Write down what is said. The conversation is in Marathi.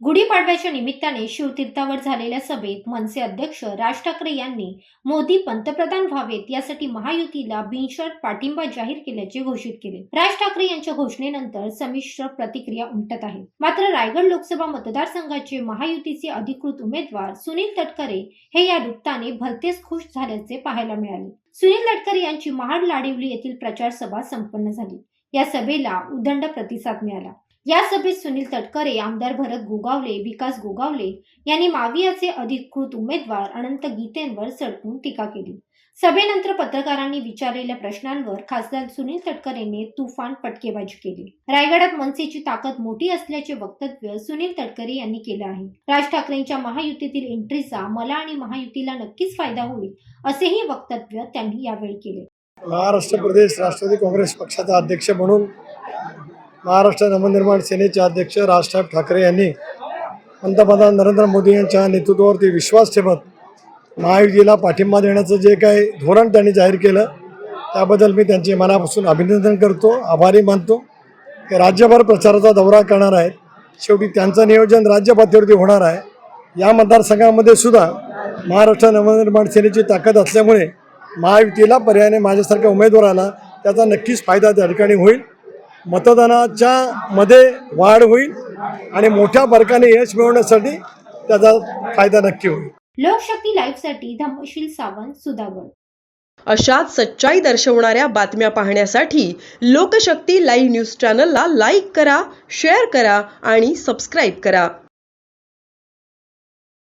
गुढीपाडव्याच्या निमित्ताने शिवतीर्थावर झालेल्या सभेत मनसे अध्यक्ष राज ठाकरे यांनी मोदी पंतप्रधान व्हावेत यासाठी महायुतीला बिनशर्त पाठिंबा जाहीर केल्याचे घोषित केले. राज ठाकरे यांच्या घोषणेनंतर संमिश्र प्रतिक्रिया उमटत आहे. मात्र रायगड लोकसभा मतदारसंघाचे महायुतीचे अधिकृत उमेदवार सुनील तटकरे हे या वृत्ताने भलतेच खुश झाल्याचे पाहायला मिळाले. सुनील तटकरे यांची महाड लाडिवली येथील प्रचार सभा संपन्न झाली. या सभेला उदंड प्रतिसाद मिळाला. या सभेत सुनील तटकरे आमदार भरत गोगावले विकास गोगावले यांनी मावियाचे अधिकृत उमेदवार अनंत गीतेंवर सडकून टीका केली. सभेनंतर पत्रकारांनी विचारलेल्या प्रश्नांवर खासदार सुनील तटकरेने तुफान पटकेबाजी केली. रायगडात मनसेची ताकद मोठी असल्याचे वक्तव्य सुनील तटकरे यांनी केलं आहे. राज ठाकरेंच्या महायुतीतील एंट्रीचा मला आणि महायुतीला नक्कीच फायदा होईल असेही वक्तव्य त्यांनी यावेळी केले. महाराष्ट्र प्रदेश राष्ट्रवादी काँग्रेस पक्षाचा अध्यक्ष म्हणून महाराष्ट्र नवनिर्माण सेनेचे अध्यक्ष राजसाहेब ठाकरे यांनी पंतप्रधान नरेंद्र मोदी यांच्या नेतृत्वावरती विश्वास ठेवत महायुतीला पाठिंबा देण्याचं जे काही धोरण त्यांनी जाहीर केलं त्याबद्दल मी त्यांचे मनापासून अभिनंदन करतो आभारी मानतो. ते राज्यभर प्रचाराचा दौरा करणार आहेत. शेवटी त्यांचं नियोजन राज्यपातळीवरती होणार आहे. या मतदारसंघामध्ये सुद्धा महाराष्ट्र नवनिर्माण सेनेची ताकद असल्यामुळे महायुतीला पर्यायाने माझ्यासारख्या उमेदवाराला त्याचा नक्कीच फायदा त्या ठिकाणी होईल. मतदानाच्या मध्ये वाढ होईल आणि मोठ्या फरकाने यश मिळवण्यासाठी त्याचा फायदा नक्की होईल. लोकशक्ती लाईव्हसाठी धम्मशील सावंत सुधागड अशाच सच्चाई दर्शवणाऱ्या बातम्या पाहण्यासाठी लोकशक्ती लाईव्ह न्यूज चॅनलला लाईक करा शेअर करा आणि सबस्क्राईब करा.